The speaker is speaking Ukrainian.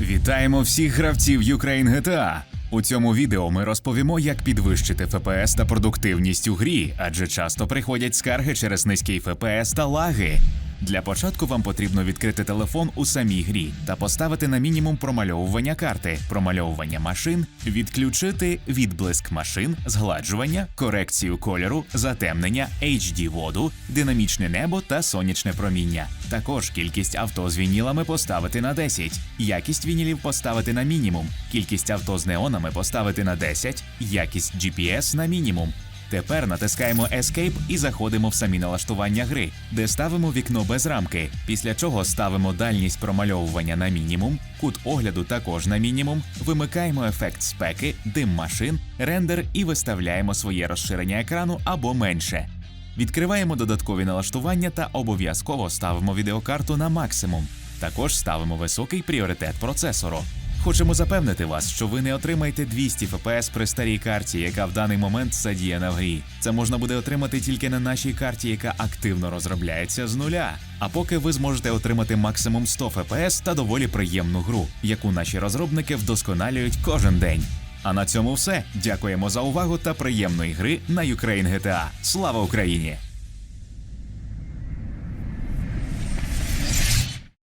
Вітаємо всіх гравців Ukraine GTA! У цьому відео ми розповімо, як підвищити ФПС та продуктивність у грі, адже часто приходять скарги через низький ФПС та лаги. Для початку вам потрібно відкрити телефон у самій грі та поставити на мінімум промальовування карти, промальовування машин, відключити відблиск машин, згладжування, корекцію кольору, затемнення, HD воду, динамічне небо та сонячне проміння. Також кількість авто з вінілами поставити на 10, якість вінілів поставити на мінімум, кількість авто з неонами поставити на 10, якість GPS на мінімум. Тепер натискаємо Escape і заходимо в самі налаштування гри, де ставимо вікно без рамки, після чого ставимо дальність промальовування на мінімум, кут огляду також на мінімум, вимикаємо ефект спеки, дим машин, рендер і виставляємо своє розширення екрану або менше. Відкриваємо додаткові налаштування та обов'язково ставимо відеокарту на максимум. Також ставимо високий пріоритет процесору. Хочемо запевнити вас, що ви не отримаєте 200 FPS при старій карті, яка в даний момент задіяна в грі. Це можна буде отримати тільки на нашій карті, яка активно розробляється з нуля. А поки ви зможете отримати максимум 100 FPS та доволі приємну гру, яку наші розробники вдосконалюють кожен день. А на цьому все. Дякуємо за увагу та приємної гри на Ukraine GTA. Слава Україні!